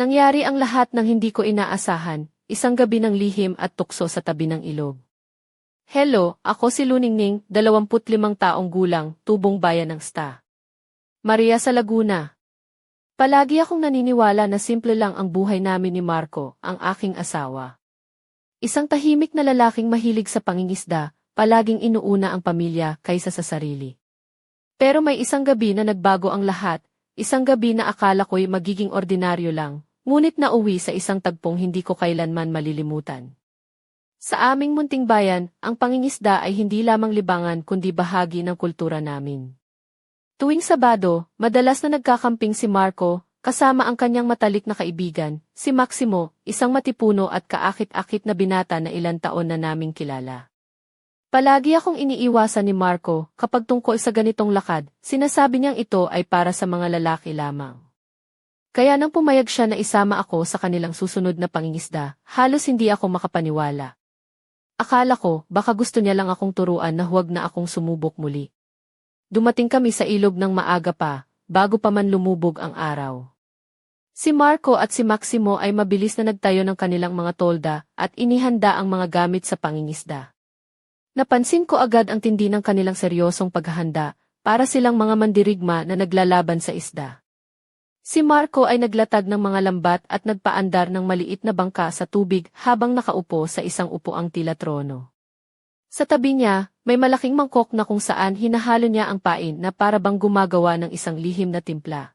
Nangyari ang lahat ng hindi ko inaasahan, isang gabi ng lihim at tukso sa tabi ng ilog. Hello, ako si Luningning, 25 taong gulang, tubong bayan ng Sta. Maria sa Laguna. Palagi akong naniniwala na simple lang ang buhay namin ni Marco, ang aking asawa. Isang tahimik na lalaking mahilig sa pangingisda, palaging inuuna ang pamilya kaysa sa sarili. Pero may isang gabi na nagbago ang lahat, isang gabi na akala ko'y magiging ordinaryo lang, ngunit nauwi sa isang tagpong hindi ko kailanman malilimutan. Sa aming munting bayan, ang pangingisda ay hindi lamang libangan kundi bahagi ng kultura namin. Tuwing Sabado, madalas na nagkakamping si Marco, kasama ang kanyang matalik na kaibigan, si Maximo, isang matipuno at kaakit-akit na binata na ilang taon na naming kilala. Palagi akong iniiwasan ni Marco kapag tungkol sa ganitong lakad, sinasabi niyang ito ay para sa mga lalaki lamang. Kaya nang pumayag siya na isama ako sa kanilang susunod na pangingisda, halos hindi ako makapaniwala. Akala ko, baka gusto niya lang akong turuan na huwag na akong sumubok muli. Dumating kami sa ilog ng maaga pa, bago pa man lumubog ang araw. Si Marco at si Maximo ay mabilis na nagtayo ng kanilang mga tolda at inihanda ang mga gamit sa pangingisda. Napansin ko agad ang tindi ng kanilang seryosong paghahanda, para silang mga mandirigma na naglalaban sa isda. Si Marco ay naglatag ng mga lambat at nagpaandar ng maliit na bangka sa tubig habang nakaupo sa isang upuang tila trono. Sa tabi niya, may malaking mangkok na kung saan hinahalo niya ang pain na para bang gumagawa ng isang lihim na timpla.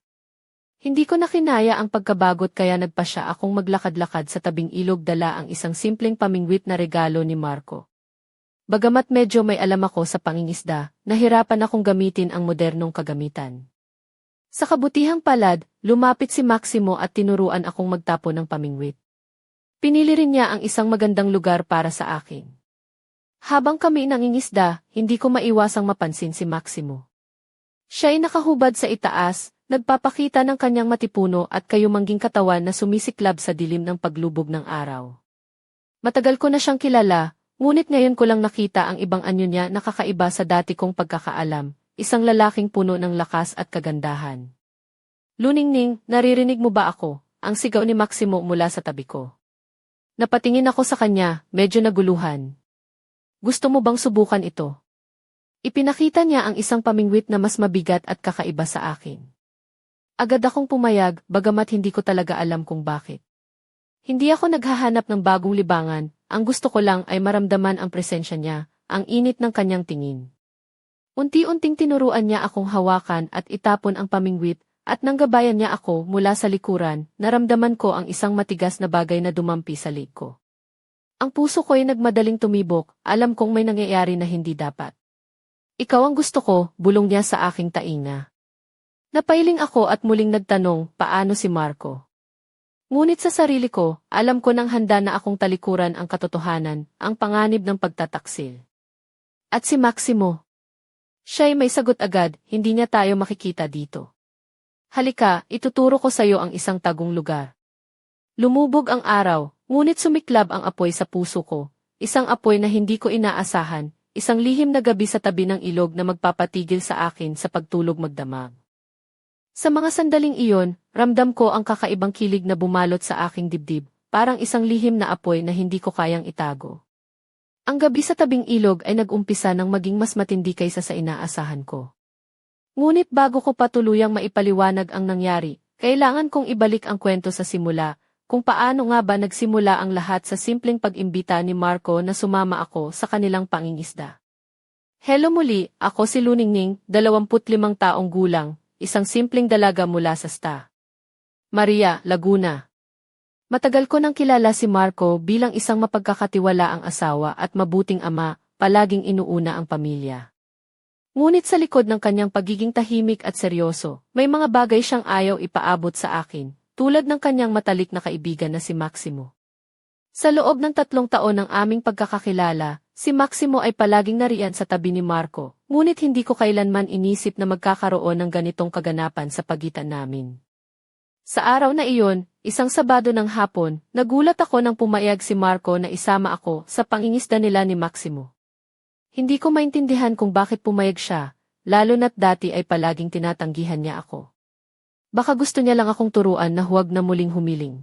Hindi ko na kinaya ang pagkabagot kaya nagpa siya akong maglakad-lakad sa tabing ilog dala ang isang simpleng pamingwit na regalo ni Marco. Bagamat medyo may alam ako sa pangingisda, nahirapan akong gamitin ang modernong kagamitan. Sa kabutihang palad, lumapit si Maximo at tinuruan akong magtapo ng pamingwit. Pinili rin niya ang isang magandang lugar para sa akin. Habang kami nangingisda, hindi ko maiwasang mapansin si Maximo. Siya ay nakahubad sa itaas, nagpapakita ng kanyang matipuno at kayumangging katawan na sumisiklab sa dilim ng paglubog ng araw. Matagal ko na siyang kilala, Ngunit ngayon ko lang nakita ang ibang anyo niya na kakaiba sa dati kong pagkakaalam, isang lalaking puno ng lakas at kagandahan. Luningning, naririnig mo ba ako? Ang sigaw ni Maximo mula sa tabi ko. Napatingin ako sa kanya, medyo naguluhan. Gusto mo bang subukan ito? Ipinakita niya ang isang pamingwit na mas mabigat at kakaiba sa akin. Agad akong pumayag, bagamat hindi ko talaga alam kung bakit. Hindi ako naghahanap ng bagong libangan, ang gusto ko lang ay maramdaman ang presensya niya, ang init ng kanyang tingin. Unti-unting tinuruan niya akong hawakan at itapon ang pamingwit, at nanggabayan niya ako mula sa likuran, naramdaman ko ang isang matigas na bagay na dumampi sa leg ko. Ang puso ko ay nagmadaling tumibok, alam kong may nangyayari na hindi dapat. Ikaw ang gusto ko, bulong niya sa aking tainga. Napailing ako at muling nagtanong, paano si Marco? Ngunit sa sarili ko, alam ko nang handa na akong talikuran ang katotohanan, ang panganib ng pagtataksil. At si Maximo. Siya ay may sagot agad, hindi niya tayo makikita dito. Halika, ituturo ko sa iyo ang isang tagong lugar. Lumubog ang araw, ngunit sumiklab ang apoy sa puso ko, isang apoy na hindi ko inaasahan, isang lihim na gabi sa tabi ng ilog na magpapatigil sa akin sa pagtulog magdamag. Sa mga sandaling iyon, ramdam ko ang kakaibang kilig na bumalot sa aking dibdib, parang isang lihim na apoy na hindi ko kayang itago. Ang gabi sa tabing ilog ay nag-umpisa ng maging mas matindi kaysa sa inaasahan ko. Ngunit bago ko patuluyang maipaliwanag ang nangyari, kailangan kong ibalik ang kwento sa simula, kung paano nga ba nagsimula ang lahat sa simpleng pag-imbita ni Marco na sumama ako sa kanilang pangingisda. Hello muli, ako si Luningning, 25 taong gulang, isang simpleng dalaga mula sa sta. Maria, Laguna. Matagal ko nang kilala si Marco bilang isang mapagkakatiwalaang asawa at mabuting ama, palaging inuuna ang pamilya. Ngunit sa likod ng kanyang pagiging tahimik at seryoso, may mga bagay siyang ayaw ipaabot sa akin, tulad ng kanyang matalik na kaibigan na si Maximo. Sa loob ng tatlong taon ng aming pagkakakilala, Si Maximo ay palaging nariyan sa tabi ni Marco, ngunit hindi ko kailanman inisip na magkakaroon ng ganitong kaganapan sa pagitan namin. Sa araw na iyon, isang Sabado ng hapon, nagulat ako nang pumayag si Marco na isama ako sa pangingisda nila ni Maximo. Hindi ko maintindihan kung bakit pumayag siya, lalo na't dati ay palaging tinatanggihan niya ako. Baka gusto niya lang akong turuan na huwag na muling humiling.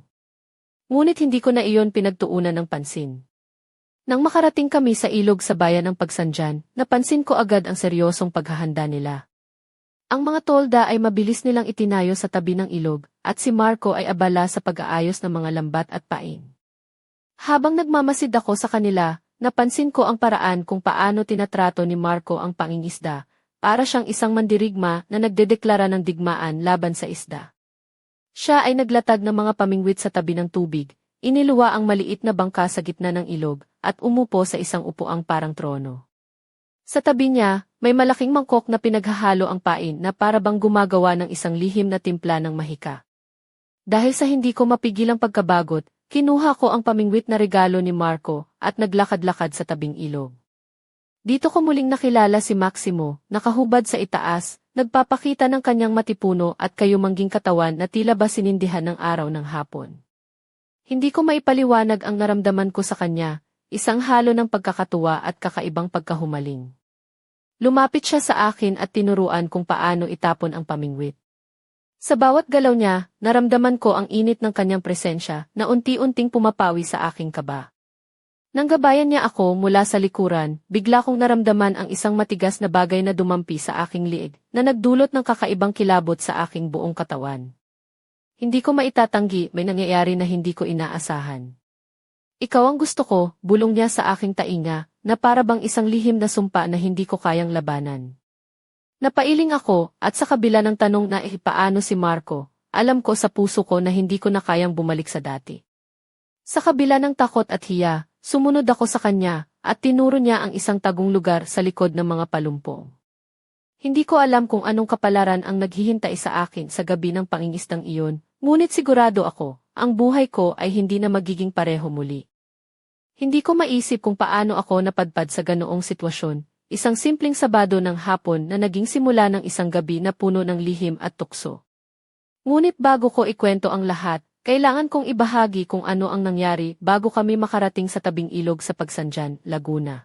Ngunit hindi ko na iyon pinagtuunan ng pansin. Nang makarating kami sa ilog sa bayan ng Pagsandyan, napansin ko agad ang seryosong paghahanda nila. Ang mga tolda ay mabilis nilang itinayo sa tabi ng ilog, at si Marco ay abala sa pag-aayos ng mga lambat at pain. Habang nagmamasid ako sa kanila, napansin ko ang paraan kung paano tinatrato ni Marco ang pangingisda, para siyang isang mandirigma na nagdedeklara ng digmaan laban sa isda. Siya ay naglatag ng mga pamingwit sa tabi ng tubig, iniluwa ang maliit na bangka sa gitna ng ilog, at umupo sa isang upuang parang trono. Sa tabi niya, may malaking mangkok na pinaghahalo ang pain na para bang gumagawa ng isang lihim na timpla ng mahika. Dahil sa hindi ko mapigilang pagkabagot, kinuha ko ang pamingwit na regalo ni Marco at naglakad-lakad sa tabing ilog. Dito ko muling nakilala si Maximo, nakahubad sa itaas, nagpapakita ng kanyang matipuno at kayumangging katawan na tila ba sinindihan ng araw ng hapon. Hindi ko maipaliwanag ang naramdaman ko sa kanya, isang halo ng pagkakatuwa at kakaibang pagkahumaling. Lumapit siya sa akin at tinuruan kung paano itapon ang pamingwit. Sa bawat galaw niya, naramdaman ko ang init ng kanyang presensya na unti-unting pumapawi sa aking kaba. Nang gabayan niya ako mula sa likuran, bigla kong naramdaman ang isang matigas na bagay na dumampi sa aking liig, na nagdulot ng kakaibang kilabot sa aking buong katawan. Hindi ko maitatanggi may nangyayari na hindi ko inaasahan. Ikaw ang gusto ko, bulong niya sa aking tainga, na para isang lihim na sumpa na hindi ko kayang labanan. Napailing ako, at sa kabila ng tanong na eh paano si Marco, alam ko sa puso ko na hindi ko na kayang bumalik sa dati. Sa kabila ng takot at hiya, sumunod ako sa kanya, at tinuro niya ang isang tagong lugar sa likod ng mga palumpong. Hindi ko alam kung anong kapalaran ang naghihintay sa akin sa gabi ng pangingistang iyon, ngunit sigurado ako, ang buhay ko ay hindi na magiging pareho muli. Hindi ko maisip kung paano ako napadpad sa ganoong sitwasyon, isang simpleng sabado ng hapon na naging simula ng isang gabi na puno ng lihim at tukso. Ngunit bago ko ikwento ang lahat, kailangan kong ibahagi kung ano ang nangyari bago kami makarating sa tabing ilog sa Pagsanjan, Laguna.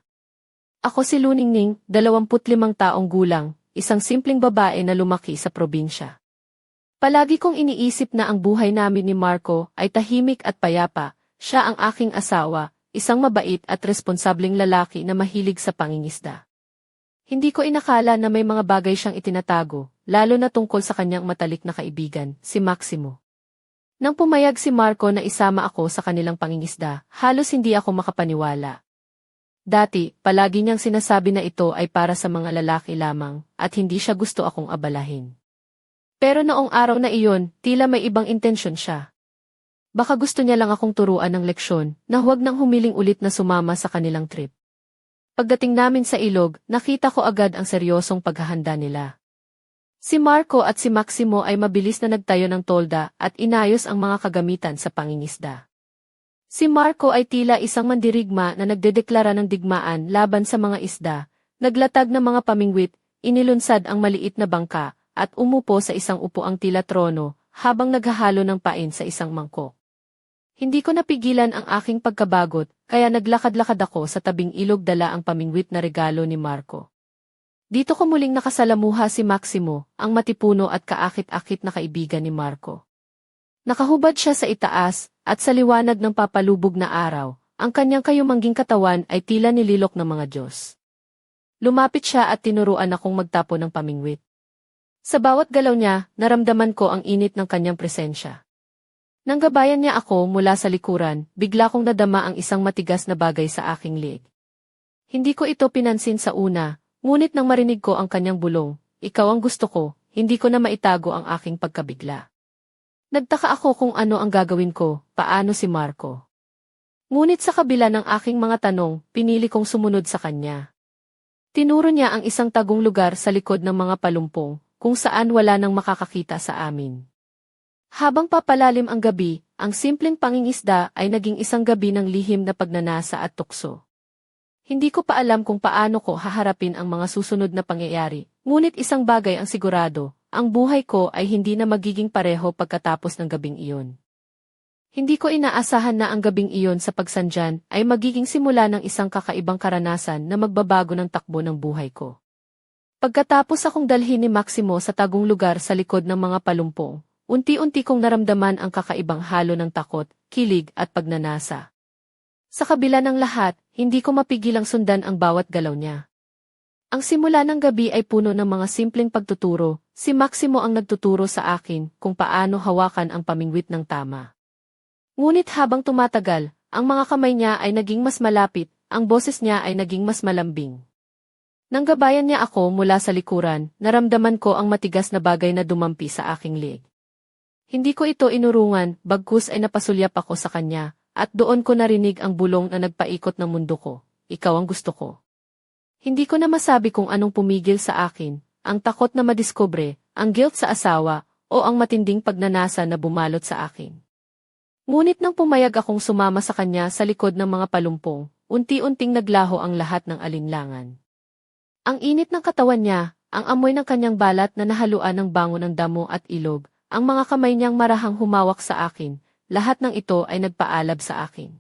Ako si Luningning, 25 taong gulang, isang simpleng babae na lumaki sa probinsya. Palagi kong iniisip na ang buhay namin ni Marco ay tahimik at payapa, siya ang aking asawa, isang mabait at responsableng lalaki na mahilig sa pangingisda. Hindi ko inakala na may mga bagay siyang itinatago, lalo na tungkol sa kanyang matalik na kaibigan, si Maximo. Nang pumayag si Marco na isama ako sa kanilang pangingisda, halos hindi ako makapaniwala. Dati, palagi niyang sinasabi na ito ay para sa mga lalaki lamang, at hindi siya gusto akong abalahin. Pero noong araw na iyon, tila may ibang intensyon siya. Baka gusto niya lang akong turuan ng leksyon na huwag nang humiling ulit na sumama sa kanilang trip. Pagdating namin sa ilog, nakita ko agad ang seryosong paghahanda nila. Si Marco at si Maximo ay mabilis na nagtayo ng tolda at inayos ang mga kagamitan sa pangingisda. Si Marco ay tila isang mandirigma na nagdedeklara ng digmaan laban sa mga isda, naglatag ng mga pamingwit, inilunsad ang maliit na bangka, at umupo sa isang upuang tila trono, habang naghahalo ng pain sa isang mangkok. Hindi ko napigilan ang aking pagkabagot, kaya naglakad-lakad ako sa tabing ilog dala ang pamingwit na regalo ni Marco. Dito ko muling nakasalamuha si Maximo, ang matipuno at kaakit-akit na kaibigan ni Marco. Nakahubad siya sa itaas, at sa liwanag ng papalubog na araw, ang kanyang kayumangging katawan ay tila nililok ng mga Diyos. Lumapit siya at tinuruan akong magtapo ng pamingwit. Sa bawat galaw niya, naramdaman ko ang init ng kanyang presensya. Nang gabayan niya ako mula sa likuran, bigla kong nadama ang isang matigas na bagay sa aking liig. Hindi ko ito pinansin sa una, ngunit nang marinig ko ang kanyang bulong, ikaw ang gusto ko, hindi ko na maitago ang aking pagkabigla. Nagtaka ako kung ano ang gagawin ko, paano si Marco. Ngunit sa kabila ng aking mga tanong, pinili kong sumunod sa kanya. Tinuro niya ang isang tagong lugar sa likod ng mga palumpong, kung saan wala nang makakakita sa amin. Habang papalalim ang gabi, ang simpleng pangingisda ay naging isang gabi ng lihim na pagnanasa at tukso. Hindi ko pa alam kung paano ko haharapin ang mga susunod na pangyayari, ngunit isang bagay ang sigurado, ang buhay ko ay hindi na magiging pareho pagkatapos ng gabing iyon. Hindi ko inaasahan na ang gabing iyon sa pagsandyan ay magiging simula ng isang kakaibang karanasan na magbabago ng takbo ng buhay ko. Pagkatapos akong dalhin ni Maximo sa tagong lugar sa likod ng mga palumpong, unti-unti kong naramdaman ang kakaibang halo ng takot, kilig at pagnanasa. Sa kabila ng lahat, hindi ko mapigilang sundan ang bawat galaw niya. Ang simula ng gabi ay puno ng mga simpleng pagtuturo, si Maximo ang nagtuturo sa akin kung paano hawakan ang pamingwit ng tama. Ngunit habang tumatagal, ang mga kamay niya ay naging mas malapit, ang boses niya ay naging mas malambing. Nang gabayan niya ako mula sa likuran, naramdaman ko ang matigas na bagay na dumampi sa aking leg. Hindi ko ito inurungan, bagkus ay napasulyap ako sa kanya, at doon ko narinig ang bulong na nagpaikot ng mundo ko. Ikaw ang gusto ko. Hindi ko na masabi kung anong pumigil sa akin, ang takot na madiskubre, ang guilt sa asawa, o ang matinding pagnanasa na bumalot sa akin. Ngunit nang pumayag akong sumama sa kanya sa likod ng mga palumpong, unti-unting naglaho ang lahat ng alinlangan. Ang init ng katawan niya, ang amoy ng kanyang balat na nahaluan ng bango ng damo at ilog, ang mga kamay niyang marahang humawak sa akin, lahat ng ito ay nagpaalab sa akin.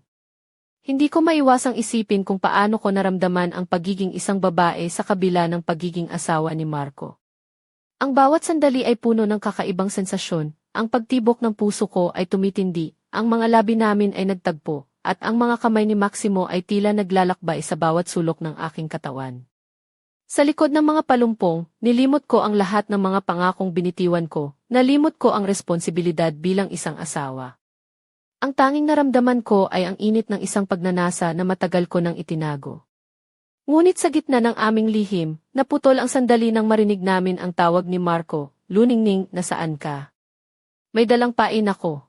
Hindi ko maiwasang isipin kung paano ko naramdaman ang pagiging isang babae sa kabila ng pagiging asawa ni Marco. Ang bawat sandali ay puno ng kakaibang sensasyon, ang pagtibok ng puso ko ay tumitindi, ang mga labi namin ay nagtagpo, at ang mga kamay ni Maximo ay tila naglalakbay sa bawat sulok ng aking katawan. Sa likod ng mga palumpong, nilimot ko ang lahat ng mga pangakong binitiwan ko, nalimot ko ang responsibilidad bilang isang asawa. Ang tanging naramdaman ko ay ang init ng isang pagnanasa na matagal ko nang itinago. Ngunit sa gitna ng aming lihim, naputol ang sandali nang marinig namin ang tawag ni Marco, Luningning, nasaan ka? May dalang pain ako.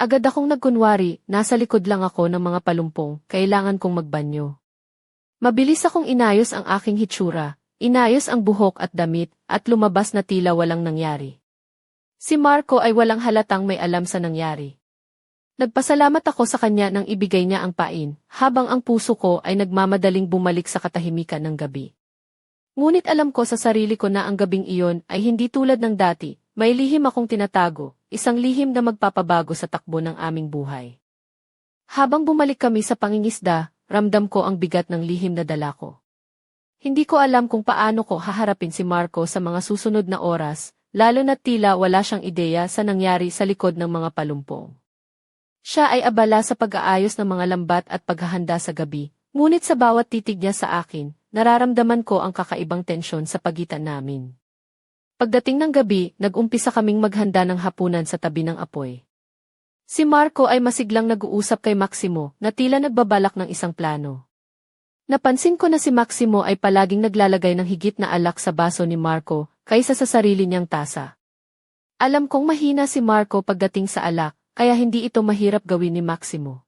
Agad akong nagkunwari, nasa likod lang ako ng mga palumpong, kailangan kong magbanyo. Mabilis akong inayos ang aking hitsura, inayos ang buhok at damit, at lumabas na tila walang nangyari. Si Marco ay walang halatang may alam sa nangyari. Nagpasalamat ako sa kanya nang ibigay niya ang pain, habang ang puso ko ay nagmamadaling bumalik sa katahimikan ng gabi. Ngunit alam ko sa sarili ko na ang gabing iyon ay hindi tulad ng dati, may lihim akong tinatago, isang lihim na magpapabago sa takbo ng aming buhay. Habang bumalik kami sa pangingisda, ramdam ko ang bigat ng lihim na dala ko. Hindi ko alam kung paano ko haharapin si Marco sa mga susunod na oras, lalo na tila wala siyang ideya sa nangyari sa likod ng mga palumpong. Siya ay abala sa pag-aayos ng mga lambat at paghahanda sa gabi, ngunit sa bawat titig niya sa akin, nararamdaman ko ang kakaibang tensyon sa pagitan namin. Pagdating ng gabi, nag-umpisa kaming maghanda ng hapunan sa tabi ng apoy. Si Marco ay masiglang nag-uusap kay Maximo na tila nagbabalak ng isang plano. Napansin ko na si Maximo ay palaging naglalagay ng higit na alak sa baso ni Marco kaysa sa sarili niyang tasa. Alam kong mahina si Marco pagdating sa alak, kaya hindi ito mahirap gawin ni Maximo.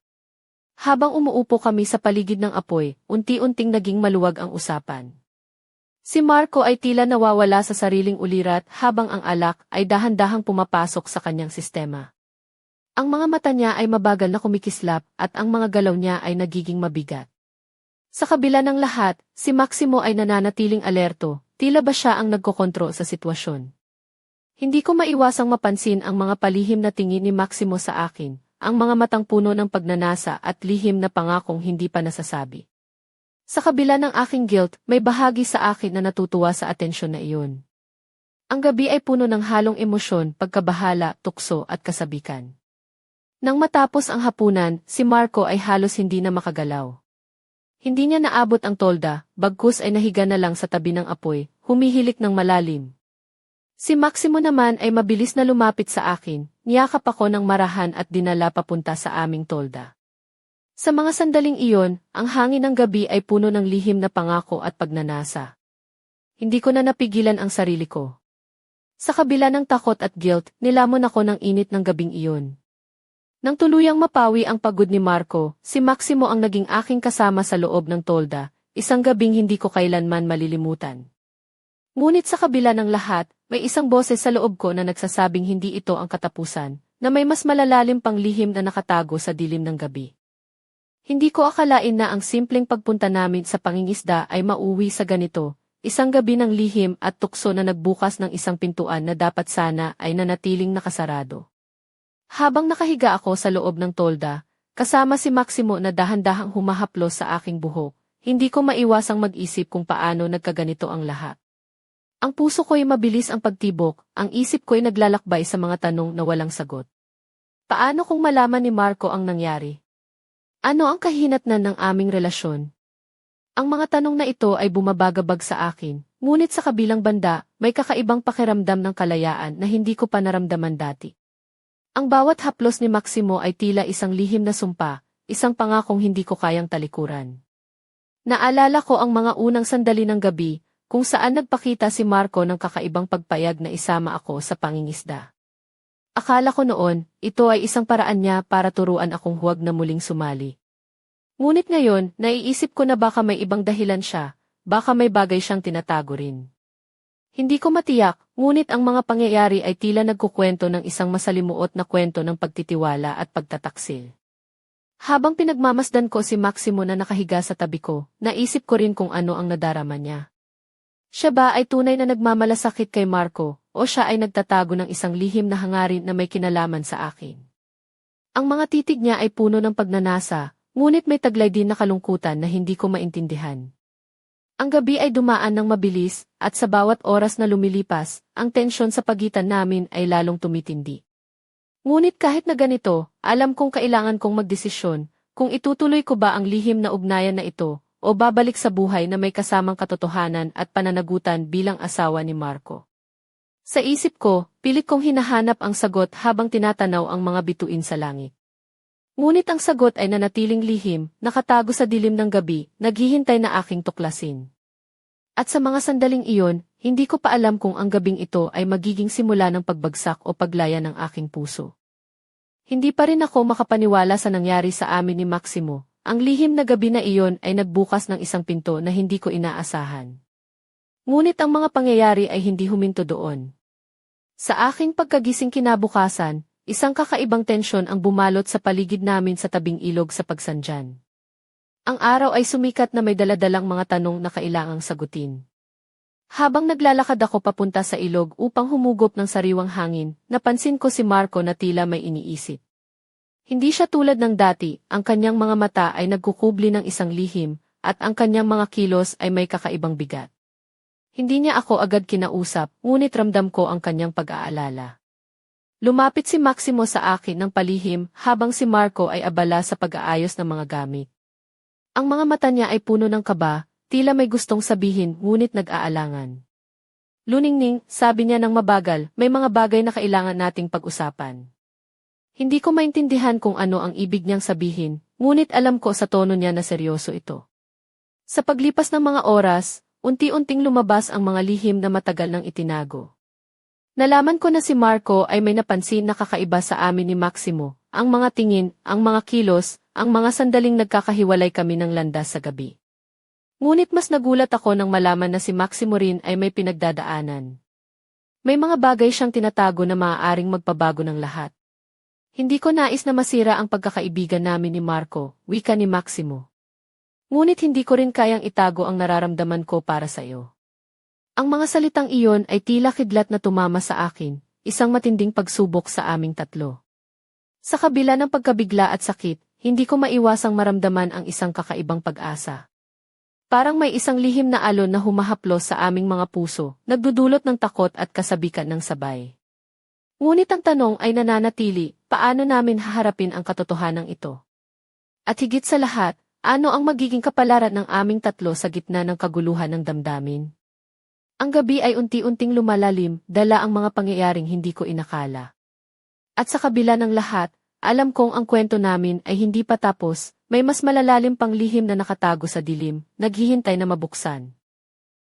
Habang umuupo kami sa paligid ng apoy, unti-unting naging maluwag ang usapan. Si Marco ay tila nawawala sa sariling ulirat habang ang alak ay dahan-dahang pumapasok sa kanyang sistema. Ang mga mata niya ay mabagal na kumikislap at ang mga galaw niya ay nagiging mabigat. Sa kabila ng lahat, si Maximo ay nananatiling alerto, tila ba siya ang nagkokontro sa sitwasyon. Hindi ko maiwasang mapansin ang mga palihim na tingin ni Maximo sa akin, ang mga matang puno ng pagnanasa at lihim na pangakong hindi pa nasasabi. Sa kabila ng aking guilt, may bahagi sa akin na natutuwa sa atensyon na iyon. Ang gabi ay puno ng halong emosyon, pagkabahala, tukso at kasabikan. Nang matapos ang hapunan, si Marco ay halos hindi na makagalaw. Hindi niya naabot ang tolda, bagkus ay nahiga na lang sa tabi ng apoy, humihilik ng malalim, Si Maximo naman ay mabilis na lumapit sa akin, niyakap ako ng marahan at dinala papunta sa aming tolda. Sa mga sandaling iyon, ang hangin ng gabi ay puno ng lihim na pangako at pagnanasa. Hindi ko na napigilan ang sarili ko. Sa kabila ng takot at guilt, nilamon ako ng init ng gabing iyon. Nang tuluyang mapawi ang pagod ni Marco, si Maximo ang naging aking kasama sa loob ng tolda, isang gabing hindi ko kailanman malilimutan. Ngunit sa kabila ng lahat, may isang boses sa loob ko na nagsasabing hindi ito ang katapusan, na may mas malalalim pang lihim na nakatago sa dilim ng gabi. Hindi ko akalain na ang simpleng pagpunta namin sa pangingisda ay mauwi sa ganito, isang gabi ng lihim at tukso na nagbukas ng isang pintuan na dapat sana ay nanatiling nakasarado. Habang nakahiga ako sa loob ng tolda, kasama si Maximo na dahan-dahang humahaplos sa aking buhok, hindi ko maiwasang mag-isip kung paano nagkaganito ang lahat. Ang puso ko'y mabilis ang pagtibok, ang isip ko'y naglalakbay sa mga tanong na walang sagot. Paano kung malaman ni Marco ang nangyari? Ano ang kahinatnan ng aming relasyon? Ang mga tanong na ito ay bumabagabag sa akin, ngunit sa kabilang banda, may kakaibang pakiramdam ng kalayaan na hindi ko pa naramdaman dati. Ang bawat haplos ni Maximo ay tila isang lihim na sumpa, isang pangakong hindi ko kayang talikuran. Naalala ko ang mga unang sandali ng gabi, kung saan nagpakita si Marco ng kakaibang pagpayag na isama ako sa pangingisda. Akala ko noon, ito ay isang paraan niya para turuan akong huwag na muling sumali. Ngunit ngayon, naiisip ko na baka may ibang dahilan siya, baka may bagay siyang tinatago rin. Hindi ko matiyak, ngunit ang mga pangyayari ay tila nagkukwento ng isang masalimuot na kwento ng pagtitiwala at pagtataksil. Habang pinagmamasdan ko si Maximo na nakahiga sa tabi ko, naisip ko rin kung ano ang nadarama niya. Siya ba ay tunay na nagmamalasakit kay Marco, o siya ay nagtatago ng isang lihim na hangarin na may kinalaman sa akin? Ang mga titig niya ay puno ng pagnanasa, ngunit may taglay din na kalungkutan na hindi ko maintindihan. Ang gabi ay dumaan ng mabilis, at sa bawat oras na lumilipas, ang tensyon sa pagitan namin ay lalong tumitindi. Ngunit kahit na ganito, alam kong kailangan kong magdesisyon, kung itutuloy ko ba ang lihim na ugnayan na ito, o babalik sa buhay na may kasamang katotohanan at pananagutan bilang asawa ni Marco. Sa isip ko, pilit kong hinahanap ang sagot habang tinatanaw ang mga bituin sa langit. Ngunit ang sagot ay nanatiling lihim, nakatago sa dilim ng gabi, naghihintay na aking tuklasin. At sa mga sandaling iyon, hindi ko pa alam kung ang gabing ito ay magiging simula ng pagbagsak o paglaya ng aking puso. Hindi pa rin ako makapaniwala sa nangyari sa amin ni Maximo, ang lihim na gabi na iyon ay nagbukas ng isang pinto na hindi ko inaasahan. Ngunit ang mga pangyayari ay hindi huminto doon. Sa aking pagkagising kinabukasan, isang kakaibang tensyon ang bumalot sa paligid namin sa tabing ilog sa pagsandyan. Ang araw ay sumikat na may daladalang mga tanong na kailangang sagutin. Habang naglalakad ako papunta sa ilog upang humugop ng sariwang hangin, napansin ko si Marco na tila may iniisip. Hindi siya tulad ng dati, ang kanyang mga mata ay nagkukubli ng isang lihim, at ang kanyang mga kilos ay may kakaibang bigat. Hindi niya ako agad kinausap, ngunit ramdam ko ang kanyang pag-aalala. Lumapit si Maximo sa akin ng palihim habang si Marco ay abala sa pag-aayos ng mga gamit. Ang mga mata niya ay puno ng kaba, tila may gustong sabihin ngunit nag-aalangan. Luningning, sabi niya ng mabagal, may mga bagay na kailangan nating pag-usapan. Hindi ko maintindihan kung ano ang ibig niyang sabihin, ngunit alam ko sa tono niya na seryoso ito. Sa paglipas ng mga oras, unti-unting lumabas ang mga lihim na matagal nang itinago. Nalaman ko na si Marco ay may napansin na kakaiba sa amin ni Maximo, ang mga tingin, ang mga kilos, ang mga sandaling nagkakahiwalay kami ng landas sa gabi. Ngunit mas nagulat ako nang malaman na si Maximo rin ay may pinagdadaanan. May mga bagay siyang tinatago na maaaring magpabago ng lahat. Hindi ko nais na masira ang pagkakaibigan namin ni Marco, wika ni Maximo. Ngunit hindi ko rin kayang itago ang nararamdaman ko para sa iyo. Ang mga salitang iyon ay tila kidlat na tumama sa akin, isang matinding pagsubok sa aming tatlo. Sa kabila ng pagkabigla at sakit, hindi ko maiwasang maramdaman ang isang kakaibang pag-asa. Parang may isang lihim na alon na humahaplos sa aming mga puso, nagdudulot ng takot at kasabikan ng sabay. Ngunit ang tanong ay nananatili, paano namin haharapin ang katotohanan ito? At higit sa lahat, ano ang magiging kapalaran ng aming tatlo sa gitna ng kaguluhan ng damdamin? Ang gabi ay unti-unting lumalalim, dala ang mga pangyayaring hindi ko inakala. At sa kabila ng lahat, alam kong ang kwento namin ay hindi pa tapos, may mas malalalim pang lihim na nakatago sa dilim, naghihintay na mabuksan.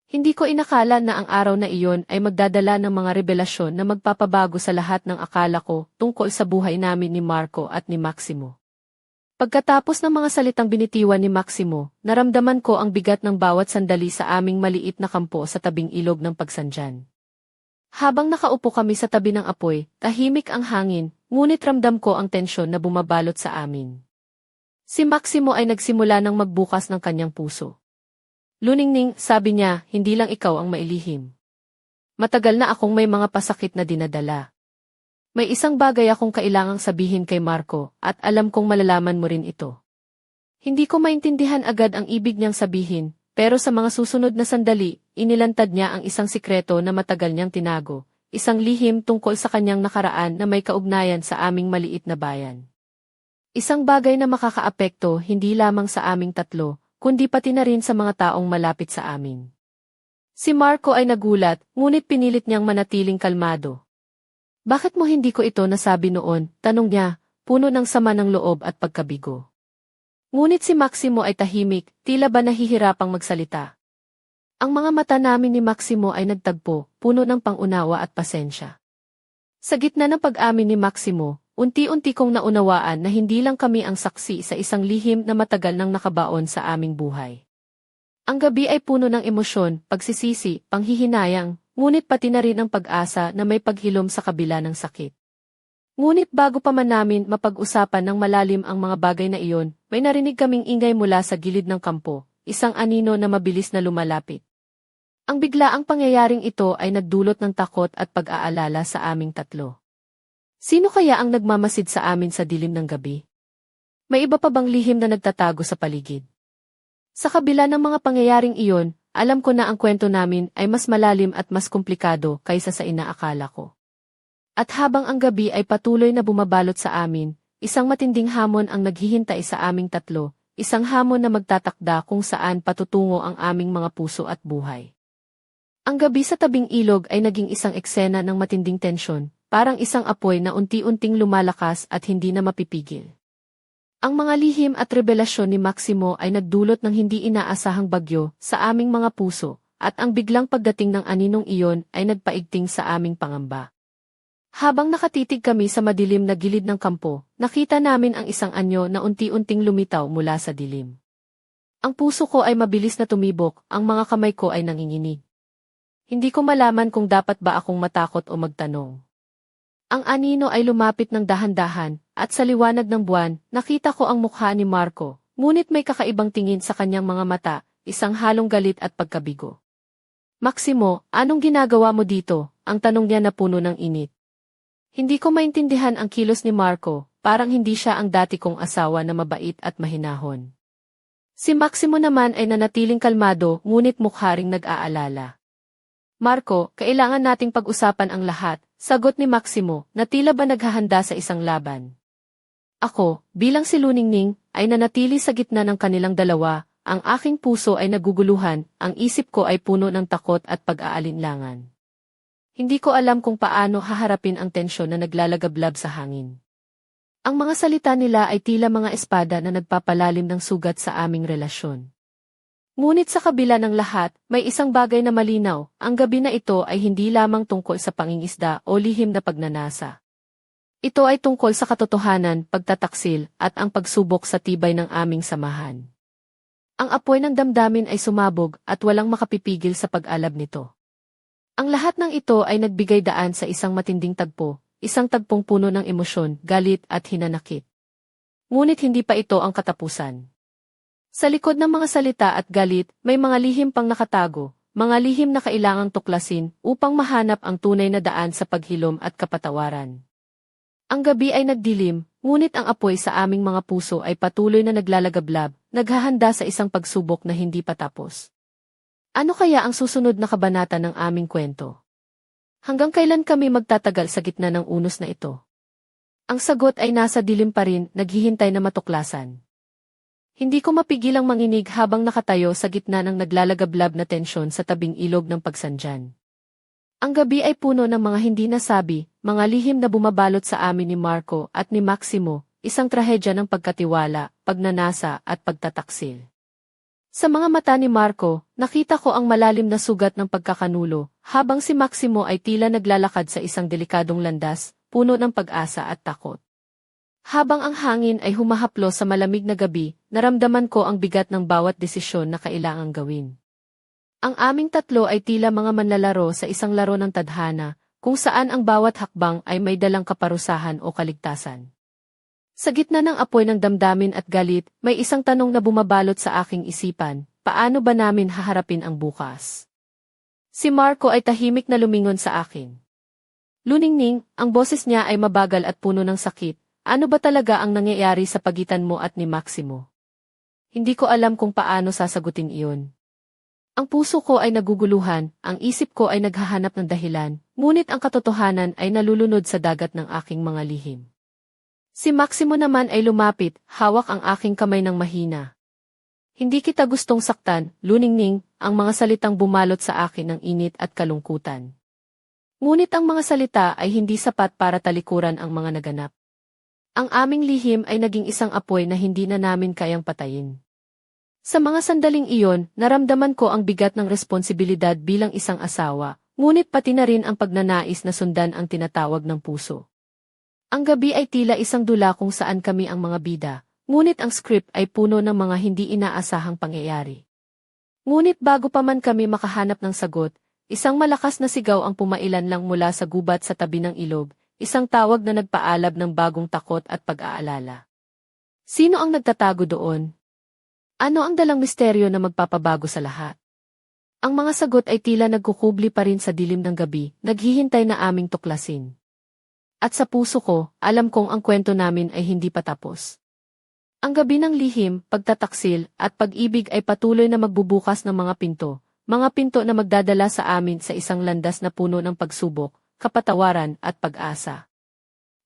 Hindi ko inakala na ang araw na iyon ay magdadala ng mga revelasyon na magpapabago sa lahat ng akala ko tungkol sa buhay namin ni Marco at ni Maximo. Pagkatapos ng mga salitang binitiwan ni Maximo, naramdaman ko ang bigat ng bawat sandali sa aming maliit na kampo sa tabing ilog ng pagsandyan. Habang nakaupo kami sa tabi ng apoy, tahimik ang hangin, ngunit ramdam ko ang tensyon na bumabalot sa amin. Si Maximo ay nagsimula ng magbukas ng kanyang puso. Luningning, sabi niya, hindi lang ikaw ang mailihim. Matagal na akong may mga pasakit na dinadala. May isang bagay akong kailangang sabihin kay Marco, at alam kong malalaman mo rin ito. Hindi ko maintindihan agad ang ibig niyang sabihin, pero sa mga susunod na sandali, inilantad niya ang isang sikreto na matagal niyang tinago, isang lihim tungkol sa kanyang nakaraan na may kaugnayan sa aming maliit na bayan. Isang bagay na makakaapekto hindi lamang sa aming tatlo, kundi pati na rin sa mga taong malapit sa amin. Si Marco ay nagulat, ngunit pinilit niyang manatiling kalmado. Bakit mo hindi ko ito nasabi noon? Tanong niya, puno ng sama ng loob at pagkabigo. Ngunit si Maximo ay tahimik, tila ba nahihirapang magsalita. Ang mga mata namin ni Maximo ay nagtagpo, puno ng pangunawa at pasensya. Sa gitna ng pag-amin ni Maximo, unti-unti kong naunawaan na hindi lang kami ang saksi sa isang lihim na matagal nang nakabaon sa aming buhay. Ang gabi ay puno ng emosyon, pagsisisi, panghihinayang, ngunit pati na rin ang pag-asa na may paghilom sa kabila ng sakit. Ngunit bago pa man namin mapag-usapan ng malalim ang mga bagay na iyon, may narinig kaming ingay mula sa gilid ng kampo, isang anino na mabilis na lumalapit. Ang biglaang pangyayaring ito ay nagdulot ng takot at pag-aalala sa aming tatlo. Sino kaya ang nagmamasid sa amin sa dilim ng gabi? May iba pa bang lihim na nagtatago sa paligid? Sa kabila ng mga pangyayaring iyon, alam ko na ang kwento namin ay mas malalim at mas komplikado kaysa sa inaakala ko. At habang ang gabi ay patuloy na bumabalot sa amin, isang matinding hamon ang naghihintay sa aming tatlo, isang hamon na magtatakda kung saan patutungo ang aming mga puso at buhay. Ang gabi sa tabing ilog ay naging isang eksena ng matinding tensyon, parang isang apoy na unti-unting lumalakas at hindi na mapipigil. Ang mga lihim at revelasyon ni Maximo ay nagdulot ng hindi inaasahang bagyo sa aming mga puso, at ang biglang pagdating ng aninong iyon ay nagpaigting sa aming pangamba. Habang nakatitig kami sa madilim na gilid ng kampo, nakita namin ang isang anyo na unti-unting lumitaw mula sa dilim. Ang puso ko ay mabilis na tumibok, ang mga kamay ko ay nanginginig. Hindi ko malaman kung dapat ba akong matakot o magtanong. Ang anino ay lumapit ng dahan-dahan, at sa liwanag ng buwan, nakita ko ang mukha ni Marco, ngunit may kakaibang tingin sa kanyang mga mata, isang halong galit at pagkabigo. Maximo, anong ginagawa mo dito? Ang tanong niya na puno ng init. Hindi ko maintindihan ang kilos ni Marco, parang hindi siya ang dati kong asawa na mabait at mahinahon. Si Maximo naman ay nanatiling kalmado ngunit mukha nag-aalala. Marco, kailangan nating pag-usapan ang lahat, sagot ni Maximo, na tila ba naghahanda sa isang laban. Ako, bilang si Luningning, ay nanatili sa gitna ng kanilang dalawa, ang aking puso ay naguguluhan, ang isip ko ay puno ng takot at pag-aalinlangan. Hindi ko alam kung paano haharapin ang tensyon na naglalagablab sa hangin. Ang mga salita nila ay tila mga espada na nagpapalalim ng sugat sa aming relasyon. Ngunit sa kabila ng lahat, may isang bagay na malinaw, ang gabi na ito ay hindi lamang tungkol sa pangingisda o lihim na pagnanasa. Ito ay tungkol sa katotohanan, pagtataksil, at ang pagsubok sa tibay ng aming samahan. Ang apoy ng damdamin ay sumabog at walang makapipigil sa pag-alab nito. Ang lahat ng ito ay nagbigay daan sa isang matinding tagpo, isang tagpong puno ng emosyon, galit at hinanakit. Ngunit hindi pa ito ang katapusan. Sa likod ng mga salita at galit, may mga lihim pang nakatago, mga lihim na kailangang tuklasin upang mahanap ang tunay na daan sa paghilom at kapatawaran. Ang gabi ay nagdilim, ngunit ang apoy sa aming mga puso ay patuloy na naglalagablab, naghahanda sa isang pagsubok na hindi pa tapos. Ano kaya ang susunod na kabanata ng aming kwento? Hanggang kailan kami magtatagal sa gitna ng unos na ito? Ang sagot ay nasa dilim pa rin, naghihintay na matuklasan. Hindi ko mapigilang manginig habang nakatayo sa gitna ng naglalagablab na tensyon sa tabing ilog ng pagsandyan. Ang gabi ay puno ng mga hindi nasabi, mga lihim na bumabalot sa amin ni Marco at ni Maximo, isang trahedya ng pagkatiwala, pagnanasa at pagtataksil. Sa mga mata ni Marco, nakita ko ang malalim na sugat ng pagkakanulo, habang si Maximo ay tila naglalakad sa isang delikadong landas, puno ng pag-asa at takot. Habang ang hangin ay humahaplo sa malamig na gabi, naramdaman ko ang bigat ng bawat desisyon na kailangang gawin. Ang aming tatlo ay tila mga manlalaro sa isang laro ng tadhana, kung saan ang bawat hakbang ay may dalang kaparusahan o kaligtasan. Sa gitna ng apoy ng damdamin at galit, may isang tanong na bumabalot sa aking isipan, paano ba namin haharapin ang bukas? Si Marco ay tahimik na lumingon sa akin. Luningning, ang boses niya ay mabagal at puno ng sakit, ano ba talaga ang nangyayari sa pagitan mo at ni Maximo? Hindi ko alam kung paano sasagutin iyon. Ang puso ko ay naguguluhan, ang isip ko ay naghahanap ng dahilan, ngunit ang katotohanan ay nalulunod sa dagat ng aking mga lihim. Si Maximo naman ay lumapit, hawak ang aking kamay ng mahina. Hindi kita gustong saktan, luningning, ang mga salitang bumalot sa akin ng init at kalungkutan. Ngunit ang mga salita ay hindi sapat para talikuran ang mga naganap. Ang aming lihim ay naging isang apoy na hindi na namin kayang patayin. Sa mga sandaling iyon, naramdaman ko ang bigat ng responsibilidad bilang isang asawa, ngunit pati na rin ang pagnanais na sundan ang tinatawag ng puso. Ang gabi ay tila isang dula kung saan kami ang mga bida, ngunit ang script ay puno ng mga hindi inaasahang pangyayari. Ngunit bago pa man kami makahanap ng sagot, isang malakas na sigaw ang pumailan lang mula sa gubat sa tabi ng ilog, isang tawag na nagpaalab ng bagong takot at pag-aalala. Sino ang nagtatago doon? Ano ang dalang misteryo na magpapabago sa lahat? Ang mga sagot ay tila nagkukubli pa rin sa dilim ng gabi, naghihintay na aming tuklasin. At sa puso ko, alam kong ang kwento namin ay hindi pa tapos. Ang gabi ng lihim, pagtataksil, at pag-ibig ay patuloy na magbubukas ng mga pinto, mga pinto na magdadala sa amin sa isang landas na puno ng pagsubok, kapatawaran at pag-asa.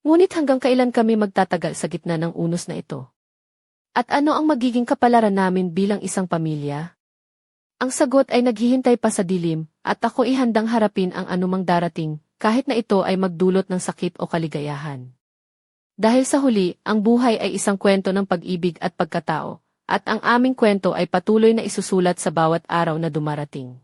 Ngunit hanggang kailan kami magtatagal sa gitna ng unos na ito? At ano ang magiging kapalaran namin bilang isang pamilya? Ang sagot ay naghihintay pa sa dilim, at ako ihandang harapin ang anumang darating, kahit na ito ay magdulot ng sakit o kaligayahan. Dahil sa huli, ang buhay ay isang kwento ng pag-ibig at pagkatao, at ang aming kwento ay patuloy na isusulat sa bawat araw na dumarating.